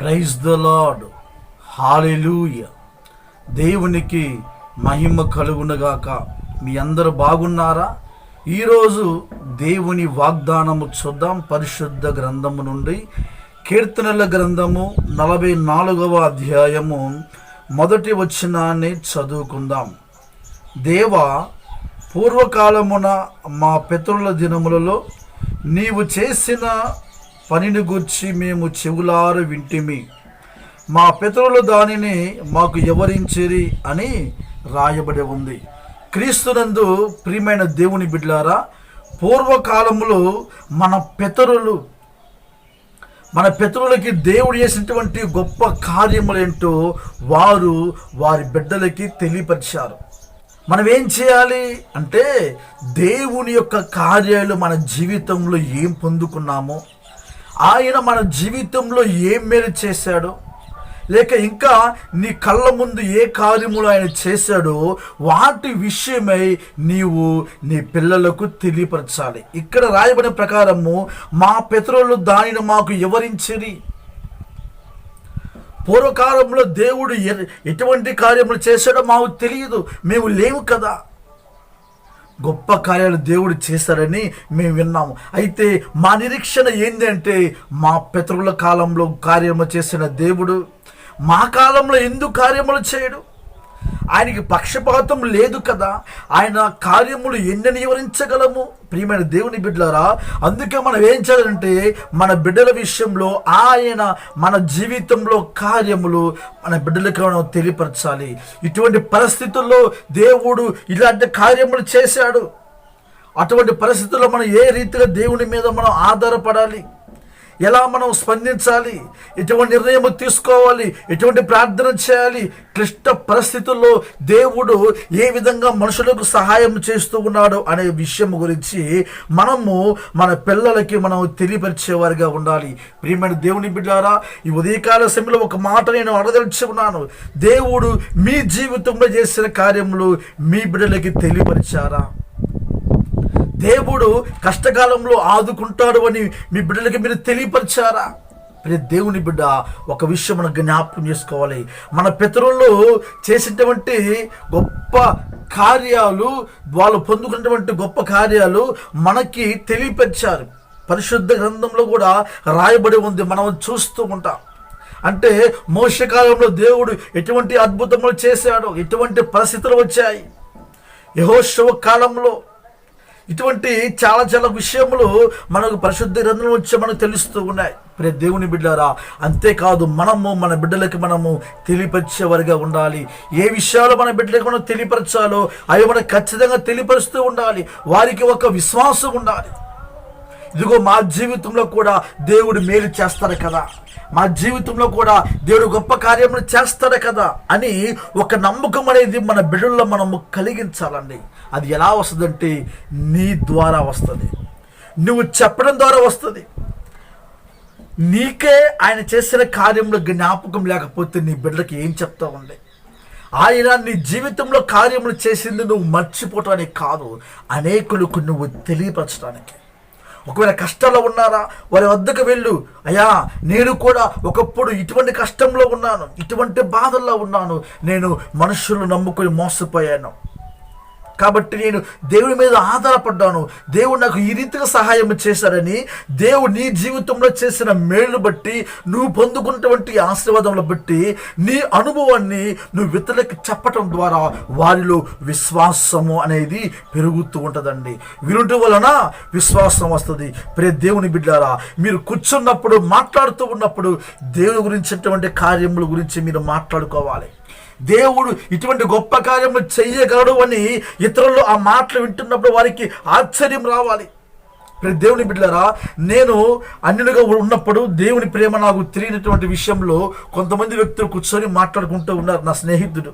Praise the lord hallelujah దేవునికి మహిమ కలుగునగాక. మీ అందరూ బాగున్నారా? ఈరోజు దేవుని వాగ్దానము చూద్దాం. పరిశుద్ధ గ్రంథము నుండి కీర్తనల గ్రంథము నలభై నాలుగవ అధ్యాయము మొదటి వచనాన్ని చదువుకుందాం. దేవా పూర్వకాలమున మా పితరుల దినములలో నీవు చేసిన పనిని గూర్చి మేము చెవులారు వింటిమి. మా పితరులు దానిని మాకు ఎవరించిరి అని రాయబడి ఉంది. క్రీస్తునందు ప్రియమైన దేవుని బిడ్లారా పూర్వకాలంలో మన పితరులు మన పితరులకి దేవుడు చేసినటువంటి గొప్ప కార్యములేంటో వారు వారి బిడ్డలకి తెలియపరిచారు. మనం ఏం చేయాలి అంటే దేవుని యొక్క కార్యాలు మన జీవితంలో ఏం పొందుకున్నామో ఆయన మన జీవితంలో ఏం మేలు చేశాడో లేక ఇంకా నీ కళ్ళ ముందు ఏ కార్యములు ఆయన చేశాడో వాటి విషయమై నీవు నీ పిల్లలకు తెలియపరచాలి. ఇక్కడ రాయబడిన ప్రకారము మా పితరులు దానిని మాకు వివరించిరి. పూర్వకాలంలో దేవుడు ఎటువంటి కార్యములు చేశాడో మాకు తెలియదు. మేము లేవు కదా. గొప్ప కార్యాలు దేవుడు చేశారని మేము విన్నాము. అయితే మా నిరీక్షణ ఏంటంటే మా పితరుల కాలంలో కార్యము చేసిన దేవుడు మా కాలంలో ఎందుకు కార్యములు చేయడు? ఆయనకి పక్షపాతం లేదు కదా. ఆయన కార్యములు ఎన్ని వివరించగలము? ప్రియమైన దేవుని బిడ్డలారా అందుకే మనం ఏం చేయాలంటే మన బిడ్డల విషయంలో ఆయన మన జీవితంలో కార్యములు మన బిడ్డలకు మనం తెలియపరచాలి. ఇటువంటి పరిస్థితుల్లో దేవుడు ఇలాంటి కార్యములు చేశాడు. అటువంటి పరిస్థితుల్లో మనం ఏ రీతిగా దేవుని మీద మనం ఆధారపడాలి? ఎలా మనం స్పందించాలి? ఎటువంటి నిర్ణయం తీసుకోవాలి? ఎటువంటి ప్రార్థన చేయాలి? క్లిష్ట పరిస్థితుల్లో దేవుడు ఏ విధంగా మనుషులకు సహాయం చేస్తూ ఉన్నాడు అనే విషయం గురించి మనము మన పిల్లలకి మనం తెలియపరిచేవారిగా ఉండాలి. ప్రియమైన దేవుని బిడ్డారా ఈ ఉదయకాల సమయంలో ఒక మాట నేను అడదలిచి ఉన్నాను. దేవుడు మీ జీవితంలో చేసిన కార్యములు మీ బిడ్డలకి తెలియపరిచారా? దేవుడు కష్టకాలంలో ఆదుకుంటాడు అని మీ బిడ్డలకి మీరు తెలియపరిచారా? ప్రియ దేవుని బిడ్డ ఒక విషయం మనం జ్ఞాపకం చేసుకోవాలి. మన పితరులు చేసినటువంటి గొప్ప కార్యాలు వాళ్ళు పొందుకున్నటువంటి గొప్ప కార్యాలు మనకి తెలియపరిచారు. పరిశుద్ధ గ్రంథంలో కూడా రాయబడి ఉంది మనం చూస్తూ ఉంటాం. అంటే మోసకాలంలో దేవుడు ఎటువంటి అద్భుతములు చేశాడు ఎటువంటి పరిస్థితులు వచ్చాయి? యహోశవ కాలంలో ఇటువంటి చాలా చాలా విషయములు మనకు పరిశుద్ధ గ్రంథం వచ్చి మనకు తెలుస్తూ ఉన్నాయి. ప్రే దేవుని బిడ్డారా అంతేకాదు మనము మన బిడ్డలకి మనము తెలియపరిచేవారిగా ఉండాలి. ఏ విషయాలు మన బిడ్డలకు మనం తెలియపరచాలో అవి మనకు ఖచ్చితంగా తెలియపరుస్తూ ఉండాలి. వారికి ఒక విశ్వాసం ఉండాలి. ఇదిగో మా జీవితంలో కూడా దేవుడు మేలు చేస్తాడు కదా. మా జీవితంలో కూడా దేవుడు గొప్ప కార్యములు చేస్తాడు కదా అని ఒక నమ్మకం అనేది మన బిడ్డల్లో మనము కలిగించాలండి. అది ఎలా వస్తుందంటే నీ ద్వారా వస్తుంది. నువ్వు చెప్పడం ద్వారా వస్తుంది. నీకే ఆయన చేసిన కార్యంలో జ్ఞాపకం లేకపోతే నీ బిడ్డకి ఏం చెప్తావండి? ఆయన నీ జీవితంలో కార్యములు చేసింది నువ్వు మర్చిపోవటానికి కాదు. అనేకులకు నువ్వు తెలియపరచడానికి ఒకవేళ కష్టాల్లో ఉన్నారా వారి వద్దకు వెళ్ళు. అయ్యా నేను కూడా ఒకప్పుడు ఇటువంటి కష్టంలో ఉన్నాను ఇటువంటి బాధల్లో ఉన్నాను. నేను మనుషులు నమ్ముకొని మోసపోయాను. కాబట్టి నేను దేవుడి మీద ఆధారపడ్డాను. దేవుడు నాకు ఈ రీతిగా సహాయం చేశాడని దేవుడు నీ జీవితంలో చేసిన మేలును బట్టి నువ్వు పొందుకున్నటువంటి ఆశీర్వాదంలో బట్టి నీ అనుభవాన్ని నువ్వు ఇతరులకు చెప్పటం ద్వారా వారిలో విశ్వాసము అనేది పెరుగుతూ ఉంటుందండి. వినుట వలన విశ్వాసం వస్తుంది. ప్రే దేవుని బిడ్డారా మీరు కూర్చున్నప్పుడు మాట్లాడుతూ ఉన్నప్పుడు దేవుని గురించినటువంటి కార్యముల గురించి మీరు మాట్లాడుకోవాలి. దేవుడు ఇటువంటి గొప్ప కార్యములు చెయ్యగలడు అని ఇతరులు ఆ మాటలు వింటున్నప్పుడు వారికి ఆశ్చర్యం రావాలి. దేవుని బిడ్డలారా నేను అన్యులుగా ఉన్నప్పుడు దేవుని ప్రేమ నాకు తెలియనటువంటి విషయంలో కొంతమంది వ్యక్తులు కూర్చొని మాట్లాడుకుంటూ ఉన్నారు నా స్నేహితుడు.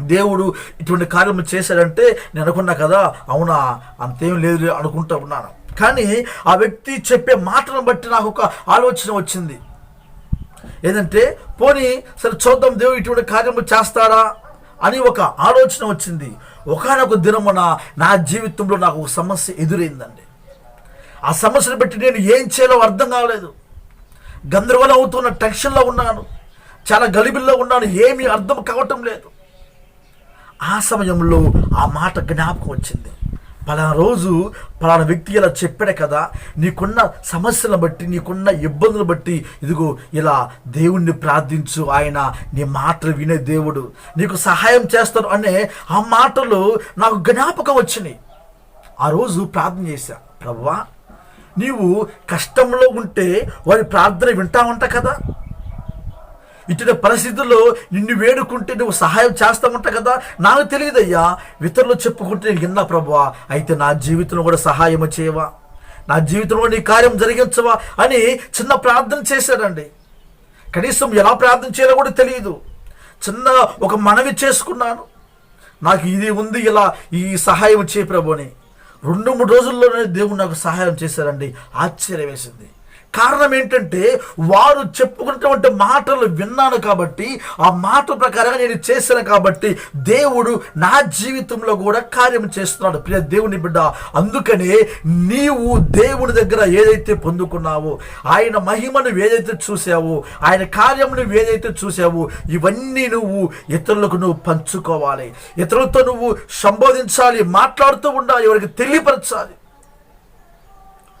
దేవుడు ఇటువంటి కార్యము చేశాడంటే నేను అనుకున్నా కదా అవునా అంతేం లేదు అనుకుంటూ ఉన్నాను. కానీ ఆ వ్యక్తి చెప్పే మాటను బట్టి నాకు ఒక ఆలోచన వచ్చింది. ఏదంటే పోనీ సరే చూద్దాం దేవుడు ఇటువంటి కార్యము చేస్తాడా అని ఒక ఆలోచన వచ్చింది. ఒకనొక దినమున నా జీవితంలో నాకు ఒక సమస్య ఎదురైందండి. ఆ సమస్యను బట్టి నేను ఏం చేయాలో అర్థం కాలేదు. గందరగోళం అవుతున్న టెన్షన్లో ఉన్నాను. చాలా గలిబిల్లో ఉన్నాను. ఏమీ అర్థం కావటం లేదు. ఆ సమయంలో ఆ మాట జ్ఞాపకం వచ్చింది. పలానా రోజు పలానా వ్యక్తి ఇలా చెప్పాడు కదా నీకున్న సమస్యలను బట్టి నీకున్న ఇబ్బందులు బట్టి ఇదిగో ఇలా దేవుణ్ణి ప్రార్థించు ఆయన నీ మాటలు వినే దేవుడు. నీకు సహాయం చేస్తాను అనే ఆ మాటలు నాకు జ్ఞాపకం వచ్చినాయి. ఆ రోజు ప్రార్థన చేశా ప్రభువా నీవు కష్టంలో ఉంటే వారి ప్రార్థన వింటావంట కదా? ఇటు పరిస్థితుల్లో నిన్ను వేడుకుంటే నువ్వు సహాయం చేస్తామంట కదా? నాకు తెలియదయ్యా. ఇతరులు చెప్పుకుంటే నేను విన్నా ప్రభువా. అయితే నా జీవితంలో కూడా సహాయం చేయవా? నా జీవితంలో నీ కార్యం జరిగించవా అని చిన్న ప్రార్థన చేశాడండి. కనీసం ఎలా ప్రార్థన చేయాలో కూడా తెలియదు. చిన్న ఒక మనవి చేసుకున్నాను. నాకు ఇది ఉంది ఇలా ఈ సహాయం చేయ ప్రభు అని రెండు మూడు రోజుల్లోనే దేవుడు నాకు సహాయం చేశారండి ఆశ్చర్యం వేసింది కారణం ఏంటంటే వారు చెప్పుకున్నటువంటి మాటలు విన్నాను కాబట్టి ఆ మాట ప్రకారంగా నేను చేశాను కాబట్టి దేవుడు నా జీవితంలో కూడా కార్యం చేస్తున్నాడు. ప్రియ దేవుని బిడ్డ అందుకనే నీవు దేవుని దగ్గర ఏదైతే పొందుకున్నావో ఆయన మహిమను ఏదైతే చూసావో ఆయన కార్యం నువ్వు ఏదైతే చూసావో ఇవన్నీ నువ్వు ఇతరులకు నువ్వు పంచుకోవాలి. ఇతరులతో నువ్వు సంబోధించాలి మాట్లాడుతూ ఉండాలి ఎవరికి తెలియపరచాలి.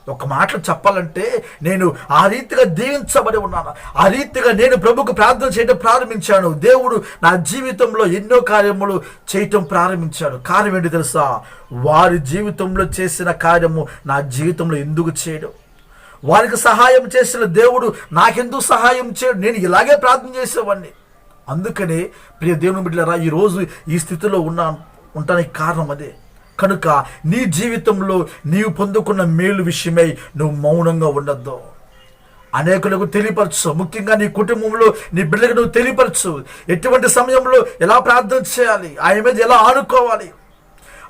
ఒక మాటలు చెప్పాలంటే నేను ఆ రీతిగా దీవించబడి ఉన్నాను. ఆ రీతిగా నేను ప్రభుకు ప్రార్థన చేయడం ప్రారంభించాను. దేవుడు నా జీవితంలో ఎన్నో కార్యములు చేయటం ప్రారంభించాడు. కార్యం ఏంటి తెలుసా? వారి జీవితంలో చేసిన కార్యము నా జీవితంలో ఎందుకు చేయడం? వారికి సహాయం చేసిన దేవుడు నాకెందుకు సహాయం చేయడు? నేను ఇలాగే ప్రార్థన చేసేవాడిని. అందుకనే ప్రియ దేవుని బిడ్డలరా ఈరోజు ఈ స్థితిలో ఉన్నాను. ఉండటానికి కారణం అదే. కనుక నీ జీవితంలో నీవు పొందుకున్న మేలు విషయమై నువ్వు మౌనంగా ఉండొద్దు. అనేకులకు తెలియపరచు. ముఖ్యంగా నీ కుటుంబంలో నీ బిడ్డలకు నువ్వు తెలియపరచు. ఎటువంటి సమయంలో ఎలా ప్రార్థన చేయాలి? ఆయన మీద ఎలా ఆనుకోవాలి?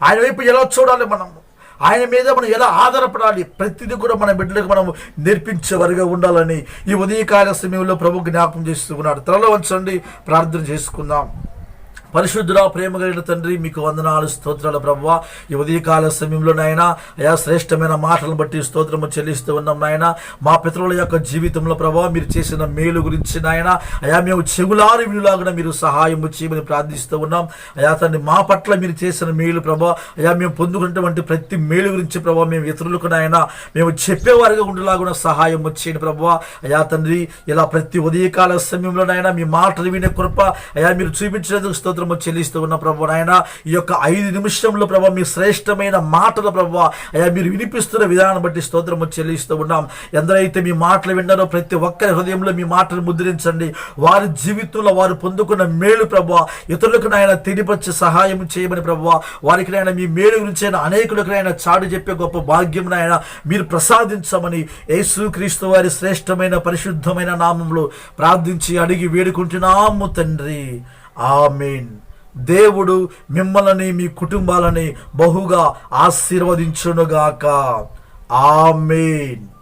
ఆయన వైపు ఎలా చూడాలి మనం? ఆయన మీద మనం ఎలా ఆధారపడాలి? ప్రతిదీ కూడా మన బిడ్డలకు మనం నేర్పించేవారిగా ఉండాలని ఈ ఉదయకాల సమయంలో ప్రభు జ్ఞాపకం చేస్తూ ఉన్నాడు. త్వరలో వంచండి ప్రార్థన చేసుకుందాం. పరిశుద్ధుల ప్రేమ కలిగిన తండ్రి మీకు వందనాలు స్తోత్రాలు ప్రభావ. ఈ ఉదయకాల సమయంలో నాయన అయా శ్రేష్టమైన మాటలను బట్టి స్తోత్రము చెల్లిస్తూ ఉన్నాం నాయన. మా పితరుల యొక్క జీవితంలో ప్రభావ మీరు చేసిన మేలు గురించి నాయన అయా మేము చెగులారు విలులాగా మీరు సహాయం చేయమని ప్రార్థిస్తూ ఉన్నాం. అయా తండ్రి మా పట్ల మీరు చేసిన మేలు ప్రభావ అయా మేము పొందుకున్నటువంటి ప్రతి మేలు గురించి ప్రభావ మేము ఇతరులకు నాయన మేము చెప్పేవారిగా ఉండేలాగా సహాయం వచ్చేయండి ప్రభావ. అయా తండ్రి ఇలా ప్రతి ఉదయకాల సమయంలో నాయన మీ మాటలు వినే కృప అయా మీరు చూపించినందుకు స్తోత్రము చెల్లిస్తూ ఉన్న ప్రభు నాయన ఈ యొక్క ఐదు నిమిషంలో ప్రభావ మీ శ్రేష్టమైన మాటల ప్రభావ అయ్యా మీరు వినిపిస్తున్న విధానం బట్టి స్తోత్రము చెల్లిస్తూ ఉన్నాం. ఎందరైతే మీ మాటలు విన్నారో ప్రతి ఒక్కరి హృదయంలో మీ మాటలు ముద్రించండి. వారి జీవితంలో వారు పొందుకున్న మేలు ప్రభావ ఇతరులకు నాయన తెలిపచ్చి సహాయం చేయమని ప్రభావ వారికి నాయన మీ మేలు గురించి అయినా అనేకులకు నాయన చాటు చెప్పే గొప్ప భాగ్యం నాయన మీరు ప్రసాదించమని యేసు క్రీస్తు వారి శ్రేష్టమైన పరిశుద్ధమైన నామంలో ప్రార్థించి అడిగి వేడుకుంటున్నాము తండ్రి. ఆమెన్. దేవుడు మిమ్మల్ని మీ కుటుంబాలని బహుగా ఆశీర్వదించునుగాక. ఆమెన్.